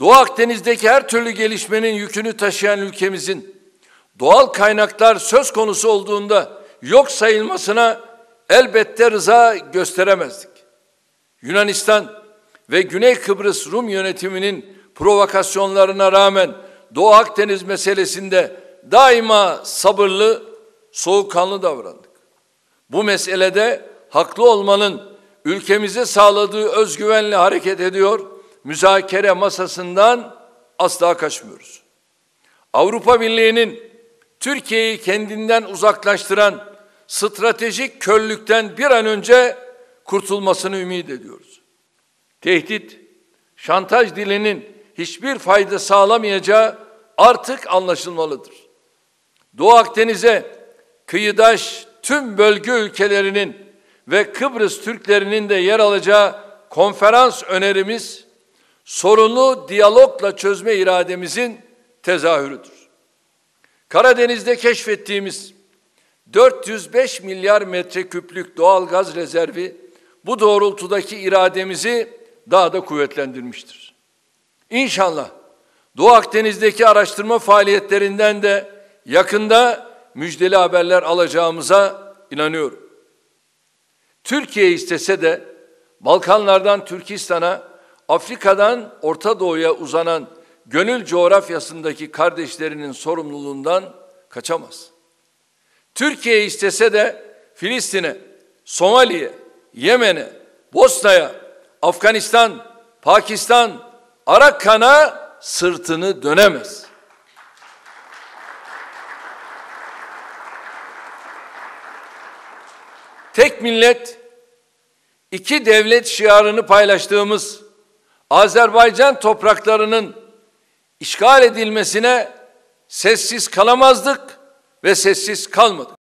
Doğu Akdeniz'deki her türlü gelişmenin yükünü taşıyan ülkemizin doğal kaynaklar söz konusu olduğunda yok sayılmasına elbette rıza gösteremezdik. Yunanistan ve Güney Kıbrıs Rum yönetiminin provokasyonlarına rağmen Doğu Akdeniz meselesinde daima sabırlı, soğukkanlı davrandık. Bu meselede haklı olmanın ülkemize sağladığı özgüvenle hareket ediyor, müzakere masasından asla kaçmıyoruz. Avrupa Birliği'nin Türkiye'yi kendinden uzaklaştıran stratejik körlükten bir an önce kurtulmasını ümit ediyoruz. Tehdit, şantaj dilinin hiçbir fayda sağlamayacağı artık anlaşılmalıdır. Doğu Akdeniz'e kıyıdaş tüm bölge ülkelerinin ve Kıbrıs Türklerinin de yer alacağı konferans önerimiz sorunu diyalogla çözme irademizin tezahürüdür. Karadeniz'de keşfettiğimiz 405 milyar metreküplük doğal gaz rezervi bu doğrultudaki irademizi daha da kuvvetlendirmiştir. İnşallah Doğu Akdeniz'deki araştırma faaliyetlerinden de yakında müjdeli haberler alacağımıza inanıyorum. Türkiye istese de Balkanlardan Türkistan'a, Afrika'dan Orta Doğu'ya uzanan gönül coğrafyasındaki kardeşlerinin sorumluluğundan kaçamaz. Türkiye istese de Filistin'e, Somali'ye, Yemen'e, Bosna'ya, Afganistan, Pakistan, Arakan'a sırtını dönemez. Tek millet, iki devlet şiarını paylaştığımız Azerbaycan topraklarının işgal edilmesine sessiz kalamazdık ve sessiz kalmadık.